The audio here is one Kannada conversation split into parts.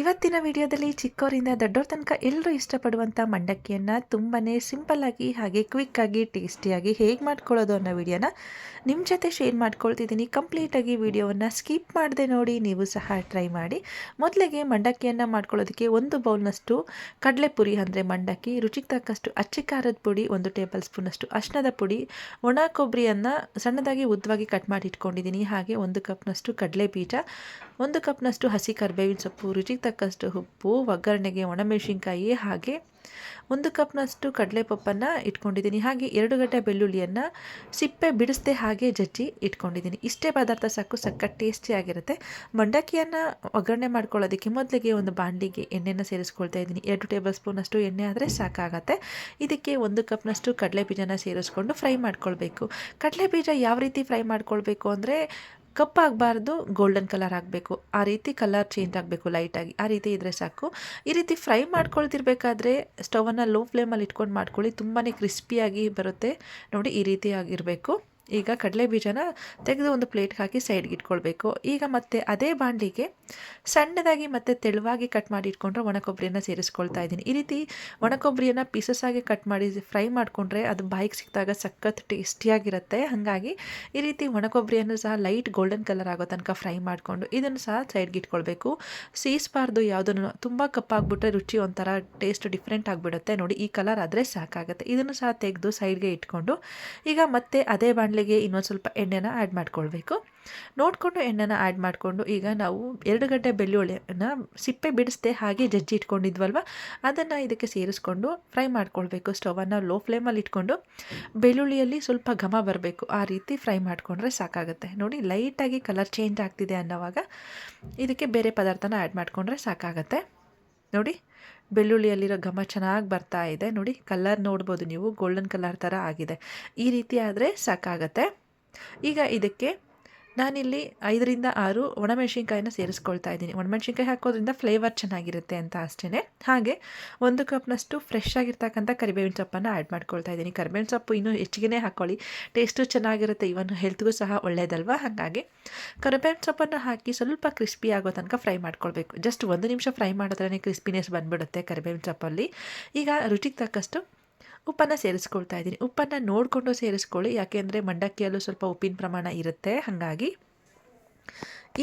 ಇವತ್ತಿನ ವಿಡಿಯೋದಲ್ಲಿ ಚಿಕ್ಕವರಿಂದ ದೊಡ್ಡವ್ರ ತನಕ ಎಲ್ಲರೂ ಇಷ್ಟಪಡುವಂಥ ಮಂಡಕ್ಕಿಯನ್ನು ತುಂಬಾ ಸಿಂಪಲ್ಲಾಗಿ ಹಾಗೆ ಕ್ವಿಕ್ಕಾಗಿ ಟೇಸ್ಟಿಯಾಗಿ ಹೇಗೆ ಮಾಡ್ಕೊಳ್ಳೋದು ಅನ್ನೋ ವಿಡಿಯೋನ ನಿಮ್ಮ ಜೊತೆ ಶೇರ್ ಮಾಡ್ಕೊಳ್ತಿದ್ದೀನಿ. ಕಂಪ್ಲೀಟಾಗಿ ವಿಡಿಯೋವನ್ನು ಸ್ಕಿಪ್ ಮಾಡದೆ ನೋಡಿ, ನೀವು ಸಹ ಟ್ರೈ ಮಾಡಿ. ಮೊದಲಿಗೆ ಮಂಡಕ್ಕಿಯನ್ನು ಮಾಡ್ಕೊಳ್ಳೋದಕ್ಕೆ ಒಂದು ಬೌಲ್ನಷ್ಟು ಕಡಲೆಪುರಿ, ಅಂದರೆ ಮಂಡಕ್ಕಿ, ರುಚಿಗೆ ತಕ್ಕಷ್ಟು ಅಚ್ಚಿ ಖಾರದ ಪುಡಿ, ಒಂದು ಟೇಬಲ್ ಸ್ಪೂನಷ್ಟು ಅಷ್ಟದ ಪುಡಿ, ಒಣ ಕೊಬ್ಬರಿಯನ್ನು ಸಣ್ಣದಾಗಿ ಉದ್ದವಾಗಿ ಕಟ್ ಮಾಡಿ ಇಟ್ಕೊಂಡಿದ್ದೀನಿ. ಹಾಗೆ ಒಂದು ಕಪ್ನಷ್ಟು ಕಡಲೆ ಬೀಜ ಒಂದು ಕಪ್ನಷ್ಟು ಹಸಿ ಕರ್ಬೇವಿನ ಸೊಪ್ಪು, ರುಚಿಗೆ ತಕ್ಕಷ್ಟು ಉಪ್ಪು, ಒಗ್ಗರಣೆಗೆ, ಒಣಮೆಣಸಿನ್ಕಾಯಿ ಹಾಗೆ ಒಂದು ಕಪ್ನಷ್ಟು ಕಡಲೆಪಪ್ಪನ್ನು ಇಟ್ಕೊಂಡಿದ್ದೀನಿ. ಹಾಗೆ ಎರಡು ಗಡ್ಡೆ ಬೆಳ್ಳುಳ್ಳಿಯನ್ನು ಸಿಪ್ಪೆ ಬಿಡಿಸ್ದೆ ಹಾಗೆ ಜಜ್ಜಿ ಇಟ್ಕೊಂಡಿದ್ದೀನಿ. ಇಷ್ಟೇ ಪದಾರ್ಥ ಸಾಕು ಸಕ್ಕ ಟೇಸ್ಟಿಯಾಗಿರುತ್ತೆ ಮಂಡಕ್ಕಿಯನ್ನು ಒಗ್ಗರಣೆ ಮಾಡ್ಕೊಳ್ಳೋದಕ್ಕೆ ಮೊದಲಿಗೆ ಒಂದು ಬಾಂಡಿಗೆ ಎಣ್ಣೆನ ಸೇರಿಸ್ಕೊಳ್ತಾ ಇದ್ದೀನಿ. ಎರಡು ಟೇಬಲ್ ಸ್ಪೂನಷ್ಟು ಎಣ್ಣೆ ಆದರೆ ಸಾಕಾಗತ್ತೆ. ಇದಕ್ಕೆ ಒಂದು ಕಪ್ನಷ್ಟು ಕಡಲೆ ಬೀಜನ ಸೇರಿಸ್ಕೊಂಡು ಫ್ರೈ ಮಾಡ್ಕೊಳ್ಬೇಕು. ಕಡಲೆ ಬೀಜ ಯಾವ ರೀತಿ ಫ್ರೈ ಮಾಡ್ಕೊಳ್ಬೇಕು ಅಂದರೆ ಕಪ್ಪಾಗಬಾರ್ದು ಗೋಲ್ಡನ್ ಕಲರ್ ಆಗಬೇಕು ಆ ರೀತಿ ಕಲರ್ ಚೇಂಜ್ ಆಗಬೇಕು ಲೈಟಾಗಿ ಆ ರೀತಿ ಇದ್ದರೆ ಸಾಕು. ಈ ರೀತಿ ಫ್ರೈ ಮಾಡ್ಕೊಳ್ತಿರ್ಬೇಕಾದ್ರೆ ಸ್ಟವನ್ನು ಲೋ ಫ್ಲೇಮಲ್ಲಿ ಇಟ್ಕೊಂಡು ಮಾಡ್ಕೊಳ್ಳಿ. ತುಂಬಾ ಕ್ರಿಸ್ಪಿಯಾಗಿ ಬರುತ್ತೆ. ನೋಡಿ ಈ ರೀತಿಯಾಗಿರಬೇಕು ಈಗ ಕಡಲೆ ಬೀಜನ ತೆಗೆದು ಒಂದು ಪ್ಲೇಟ್ಗೆ ಹಾಕಿ ಸೈಡ್ಗೆ ಇಟ್ಕೊಳ್ಬೇಕು. ಈಗ ಮತ್ತೆ ಅದೇ ಬಾಣಲಿಗೆ ಸಣ್ಣದಾಗಿ ಮತ್ತು ತೆಳುವಾಗಿ ಕಟ್ ಮಾಡಿ ಇಟ್ಕೊಂಡ್ರೆ ಒಣಕೊಬ್ಬರಿಯನ್ನು ಸೇರಿಸ್ಕೊಳ್ತಾ ಇದ್ದೀನಿ. ಈ ರೀತಿ ಒಣಕೊಬ್ಬರಿಯನ್ನು ಪೀಸಸ್ ಆಗಿ ಕಟ್ ಮಾಡಿ ಫ್ರೈ ಮಾಡಿಕೊಂಡ್ರೆ ಅದು ಬಾಯಿಗೆ ಸಿಕ್ಕಿದಾಗ ಸಖತ್ ಟೇಸ್ಟಿಯಾಗಿರುತ್ತೆ. ಹಾಗಾಗಿ ಈ ರೀತಿ ಒಣಕೊಬ್ಬರಿಯನ್ನು ಸಹ ಲೈಟ್ ಗೋಲ್ಡನ್ ಕಲರ್ ಆಗೋ ತನಕ ಫ್ರೈ ಮಾಡಿಕೊಂಡು ಇದನ್ನು ಸಹ ಸೈಡ್ಗೆ ಇಟ್ಕೊಳ್ಬೇಕು. ಸೀಸ್ಬಾರ್ದು ಯಾವುದನ್ನು ತುಂಬ ಕಪ್ಪಾಗ್ಬಿಟ್ರೆ ರುಚಿ ಒಂಥರ ಟೇಸ್ಟ್ ಡಿಫ್ರೆಂಟ್ ಆಗಿಬಿಡುತ್ತೆ. ನೋಡಿ, ಈ ಕಲರ್ ಆದರೆ ಸಾಕಾಗುತ್ತೆ. ಇದನ್ನು ಸಹ ತೆಗೆದು ಸೈಡ್ಗೆ ಇಟ್ಕೊಂಡು ಈಗ ಮತ್ತೆ ಅದೇ ಬಾಣಲೆಗೆ ಇನ್ನೊಂದು ಸ್ವಲ್ಪ ಎಣ್ಣೆನ ಆ್ಯಡ್ ಮಾಡ್ಕೊಳ್ಬೇಕು. ನೋಡಿಕೊಂಡು ಎಣ್ಣೆನ ಆ್ಯಡ್ ಮಾಡಿಕೊಂಡು ಈಗ ನಾವು ಎರಡು ಗಂಟೆ ಬೆಳ್ಳುಳ್ಳಿಯನ್ನು ಸಿಪ್ಪೆ ಬಿಡಿಸ್ದೆ ಹಾಗೆ ಜಜ್ಜಿ ಇಟ್ಕೊಂಡಿದ್ವಲ್ವ? ಅದನ್ನು ಇದಕ್ಕೆ ಸೇರಿಸ್ಕೊಂಡು ಫ್ರೈ ಮಾಡ್ಕೊಳ್ಬೇಕು. ಸ್ಟವನ್ನು ಲೋ ಫ್ಲೇಮಲ್ಲಿ ಇಟ್ಕೊಂಡು ಬೆಳ್ಳುಳ್ಳಿಯಲ್ಲಿ ಸ್ವಲ್ಪ ಘಮ ಬರಬೇಕು. ಆ ರೀತಿ ಫ್ರೈ ಮಾಡಿಕೊಂಡ್ರೆ ಸಾಕಾಗುತ್ತೆ. ನೋಡಿ ಲೈಟಾಗಿ ಕಲರ್ ಚೇಂಜ್ ಆಗ್ತಿದೆ ಅನ್ನೋವಾಗ ಇದಕ್ಕೆ ಬೇರೆ ಪದಾರ್ಥನ ಆ್ಯಡ್ ಮಾಡಿಕೊಂಡ್ರೆ ಸಾಕಾಗುತ್ತೆ. ನೋಡಿ ಬೆಳ್ಳುಳ್ಳಿಯಲ್ಲಿರೋ ಘಮ ಚೆನ್ನಾಗಿ ಬರ್ತಾ ಇದೆ. ನೋಡಿ, ಕಲರ್ ನೋಡ್ಬೋದು ನೀವು. ಗೋಲ್ಡನ್ ಕಲರ್ ಥರ ಆಗಿದೆ. ಈ ರೀತಿ ಆದರೆ ಸಾಕಾಗತ್ತೆ. ಈಗ ಇದಕ್ಕೆ ನಾನಿಲ್ಲಿ ಐದರಿಂದ ಆರು ಒಣಮೆಣಸಿನ್ಕಾಯಿನ ಸೇರಿಸ್ಕೊಳ್ತಾ ಇದ್ದೀನಿ. ಒಣಮೆಣಸಿನ್ಕಾಯಿ ಹಾಕೋದ್ರಿಂದ ಫ್ಲೇವರ್ ಚೆನ್ನಾಗಿರುತ್ತೆ ಅಂತ ಅಷ್ಟೇ ಹಾಗೆ ಒಂದು ಕಪ್ನಷ್ಟು ಫ್ರೆಶ್ ಆಗಿರ್ತಕ್ಕಂಥ ಕರಿಬೇವಿನ ಸೊಪ್ಪನ್ನು ಆ್ಯಡ್ ಮಾಡ್ಕೊಳ್ತಾ ಇದ್ದೀನಿ. ಕರಿಬೇವಿನ ಸೊಪ್ಪು ಇನ್ನೂ ಹೆಚ್ಚಿಗೆ ಹಾಕ್ಕೊಳ್ಳಿ ಟೇಸ್ಟು ಚೆನ್ನಾಗಿರುತ್ತೆ ಇವನ್ ಹೆಲ್ತ್ಗೂ ಸಹ ಒಳ್ಳೆಯದಲ್ವ ಹಾಗಾಗಿ ಕರಿಬೇವಿನ ಸೊಪ್ಪನ್ನು ಹಾಕಿ ಸ್ವಲ್ಪ ಕ್ರಿಸ್ಪಿ ಆಗೋ ತನಕ ಫ್ರೈ ಮಾಡ್ಕೊಳ್ಬೇಕು. ಜಸ್ಟ್ ಒಂದು ನಿಮಿಷ ಫ್ರೈ ಮಾಡಿದ್ರೇ ಕ್ರಿಸ್ಪಿನೆಸ್ ಬಂದುಬಿಡುತ್ತೆ ಕರಿಬೇವಿನ ಸೊಪ್ಪಲ್ಲಿ. ಈಗ ರುಚಿಗೆ ತಕ್ಕಷ್ಟು ಉಪ್ಪನ್ನು ಸೇರಿಸ್ಕೊಳ್ತಾ ಇದ್ದೀನಿ. ಉಪ್ಪನ್ನು ನೋಡಿಕೊಂಡು ಸೇರಿಸ್ಕೊಳ್ಳಿ. ಯಾಕೆಂದರೆ ಮಂಡಕ್ಕಿಯಲ್ಲೂ ಸ್ವಲ್ಪ ಉಪ್ಪಿನ ಪ್ರಮಾಣ ಇರುತ್ತೆ. ಹಾಗಾಗಿ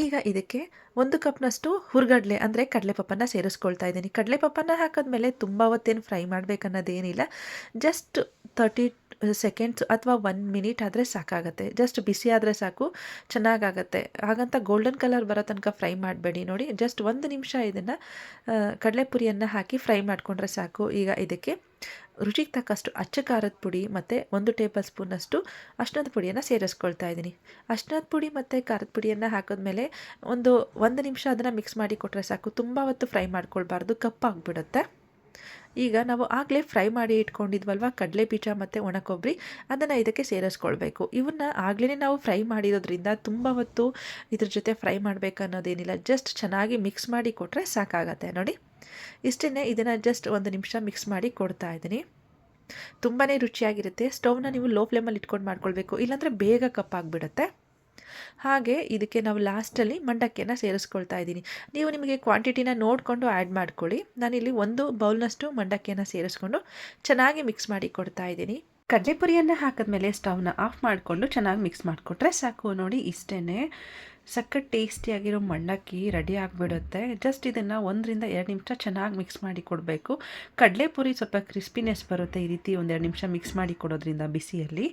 ಈಗ ಇದಕ್ಕೆ ಒಂದು ಕಪ್ನಷ್ಟು ಹುರ್ಗಡ್ಲೆ ಅಂದರೆ ಕಡಲೆಪಪ್ಪನ್ನ ಸೇರಿಸ್ಕೊಳ್ತಾ ಇದ್ದೀನಿ. ಕಡಲೆಪಪ್ಪನ್ನು ಹಾಕಿದ್ಮೇಲೆ ತುಂಬ ಹೊತ್ತೇನು ಫ್ರೈ ಮಾಡಬೇಕನ್ನೋದೇನಿಲ್ಲ. ಜಸ್ಟ್ ತರ್ಟಿ ಸೆಕೆಂಡ್ಸ್ ಅಥವಾ ಒನ್ ಮಿನಿಟ್ ಆದರೆ ಸಾಕಾಗುತ್ತೆ. ಜಸ್ಟ್ ಬಿಸಿ ಆದರೆ ಸಾಕು, ಚೆನ್ನಾಗಾಗತ್ತೆ. ಹಾಗಂತ ಗೋಲ್ಡನ್ ಕಲರ್ ಬರೋ ತನಕ ಫ್ರೈ ಮಾಡಬೇಡಿ ನೋಡಿ. ಜಸ್ಟ್ ಒಂದು ನಿಮಿಷ ಇದನ್ನು ಕಡಲೆಪುರಿಯನ್ನು ಹಾಕಿ ಫ್ರೈ ಮಾಡಿಕೊಂಡ್ರೆ ಸಾಕು. ಈಗ ಇದಕ್ಕೆ ರುಚಿಗೆ ತಕ್ಕಷ್ಟು ಅಚ್ಚ ಖಾರದ ಪುಡಿ ಮತ್ತು ಒಂದು ಟೇಬಲ್ ಸ್ಪೂನಷ್ಟು ಅಷ್ಟದ ಪುಡಿಯನ್ನು ಸೇರಿಸ್ಕೊಳ್ತಾ ಇದ್ದೀನಿ. ಅಷ್ಟದ ಪುಡಿ ಮತ್ತು ಖಾರದ ಪುಡಿಯನ್ನು ಹಾಕಿದ್ಮೇಲೆ ಒಂದು ಒಂದು ನಿಮಿಷ ಅದನ್ನು ಮಿಕ್ಸ್ ಮಾಡಿ ಕೊಟ್ಟರೆ ಸಾಕು. ತುಂಬ ಹೊತ್ತು ಫ್ರೈ ಮಾಡ್ಕೊಳ್ಬಾರ್ದು, ಕಪ್ಪಾಗಿಬಿಡುತ್ತೆ. ಈಗ ನಾವು ಆಗಲೇ ಫ್ರೈ ಮಾಡಿ ಇಟ್ಕೊಂಡಿದ್ವಲ್ವ? ಕಡಲೆ ಬೀಜ ಮತ್ತು ಒಣಕೊಬ್ಬರಿ, ಅದನ್ನು ಇದಕ್ಕೆ ಸೇರಿಸ್ಕೊಳ್ಬೇಕು. ಇವನ್ನ ಆಗಲೇ ನಾವು ಫ್ರೈ ಮಾಡಿರೋದ್ರಿಂದ ತುಂಬ ಹೊತ್ತು ಇದ್ರ ಜೊತೆ ಫ್ರೈ ಮಾಡಬೇಕನ್ನೋದೇನಿಲ್ಲ. ಜಸ್ಟ್ ಚೆನ್ನಾಗಿ ಮಿಕ್ಸ್ ಮಾಡಿ ಕೊಟ್ಟರೆ ಸಾಕಾಗತ್ತೆ. ನೋಡಿ. ಇಷ್ಟೇ ಇದನ್ನು ಜಸ್ಟ್ ಒಂದು ನಿಮಿಷ ಮಿಕ್ಸ್ ಮಾಡಿ ಕೊಡ್ತಾ ಇದ್ದೀನಿ. ತುಂಬಾ ರುಚಿಯಾಗಿರುತ್ತೆ. ಸ್ಟವ್ನ ನೀವು ಲೋ ಫ್ಲೇಮಲ್ಲಿ ಇಟ್ಕೊಂಡು ಮಾಡ್ಕೊಳ್ಬೇಕು. ಇಲ್ಲಾಂದರೆ ಬೇಗ ಕಪ್ಪಾಗಿಬಿಡುತ್ತೆ ಹಾಗೆ ಇದಕ್ಕೆ ನಾವು ಲಾಸ್ಟಲ್ಲಿ ಮಂಡಕ್ಕಿಯನ್ನು ಸೇರಿಸ್ಕೊಳ್ತಾ ಇದ್ದೀನಿ. ನೀವು ನಿಮಗೆ ಕ್ವಾಂಟಿಟಿನ ನೋಡಿಕೊಂಡು ಆ್ಯಡ್ ಮಾಡ್ಕೊಳ್ಳಿ. ನಾನಿಲ್ಲಿ ಒಂದು ಬೌಲ್ನಷ್ಟು ಮಂಡಕ್ಕಿಯನ್ನು ಸೇರಿಸ್ಕೊಂಡು ಚೆನ್ನಾಗಿ ಮಿಕ್ಸ್ ಮಾಡಿ ಕೊಡ್ತಾ ಇದ್ದೀನಿ. ಕಡಲೆಪುರಿಯನ್ನು ಹಾಕಿದ್ಮೇಲೆ ಸ್ಟವ್ನ ಆಫ್ ಮಾಡಿಕೊಂಡು ಚೆನ್ನಾಗಿ ಮಿಕ್ಸ್ ಮಾಡಿಕೊಟ್ರೆ ಸಾಕು. ನೋಡಿ ಇಷ್ಟೇ ಸಖತ್ ಟೇಸ್ಟಿಯಾಗಿರೋ ಮಂಡಕ್ಕಿ ರೆಡಿ ಆಗಿಬಿಡುತ್ತೆ. ಜಸ್ಟ್ ಇದನ್ನು ಒಂದರಿಂದ ಎರಡು ನಿಮಿಷ ಚೆನ್ನಾಗಿ ಮಿಕ್ಸ್ ಮಾಡಿ ಕೊಡಬೇಕು. ಕಡಲೆಪುರಿ ಸ್ವಲ್ಪ ಕ್ರಿಸ್ಪಿನೆಸ್ ಬರುತ್ತೆ ಈ ರೀತಿ ಒಂದೆರಡು ನಿಮಿಷ ಮಿಕ್ಸ್ ಮಾಡಿ ಕೊಡೋದ್ರಿಂದ ಬಿಸಿಯಲ್ಲಿ.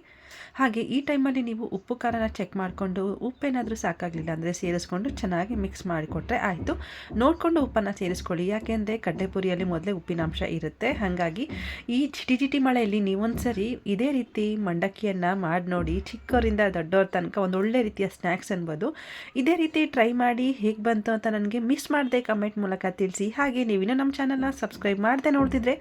ಹಾಗೆ ಈ ಟೈಮಲ್ಲಿ ನೀವು ಉಪ್ಪು ಖಾರನ ಚೆಕ್ ಮಾಡಿಕೊಂಡು ಉಪ್ಪೇನಾದರೂ ಸಾಕಾಗಲಿಲ್ಲ ಅಂದರೆ ಸೇರಿಸ್ಕೊಂಡು ಚೆನ್ನಾಗಿ ಮಿಕ್ಸ್ ಮಾಡಿಕೊಟ್ರೆ ಆಯಿತು. ನೋಡಿಕೊಂಡು ಉಪ್ಪನ್ನು ಸೇರಿಸ್ಕೊಳ್ಳಿ. ಯಾಕೆಂದರೆ ಕಡಲೆಪುರಿಯಲ್ಲಿ ಮೊದಲೇ ಉಪ್ಪಿನಾಂಶ ಇರುತ್ತೆ. ಹಾಗಾಗಿ ಈ ಚಿಟಿ ಚಿಟಿ ಮಳೆಯಲ್ಲಿ ನೀವೊಂದು ಸರಿ ಇದೇ ರೀತಿ ಮಂಡಕ್ಕಿಯನ್ನು ಮಾಡಿ ನೋಡಿ ಚಿಕ್ಕವರಿಂದ ದೊಡ್ಡವ್ರ ತನಕ ಒಂದು ಒಳ್ಳೆ ರೀತಿಯ ಸ್ನ್ಯಾಕ್ಸ್ ಅನ್ಬೋದು. ಇದೇ ರೀತಿ ಟ್ರೈ ಮಾಡಿ ಹೇಗೆ ಬಂತು ಅಂತ ನನಗೆ ಮಿಸ್ ಮಾಡದೆ ಕಮೆಂಟ್ ಮೂಲಕ ತಿಳಿಸಿ. ಹಾಗೆ ನೀವಿನ್ನೂ ನಮ್ಮ ಚಾನಲ್ನ ಸಬ್ಸ್ಕ್ರೈಬ್ ಮಾಡದೆ ನೋಡ್ತಿದ್ರೆ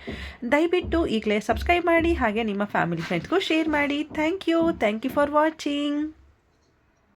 ದಯವಿಟ್ಟು ಈಗಲೇ ಸಬ್ಸ್ಕ್ರೈಬ್ ಮಾಡಿ ಹಾಗೆ ನಿಮ್ಮ ಫ್ಯಾಮಿಲಿ ಫ್ರೆಂಡ್ಸ್ಗೂ ಶೇರ್ ಮಾಡಿ. Thank you thank you for watching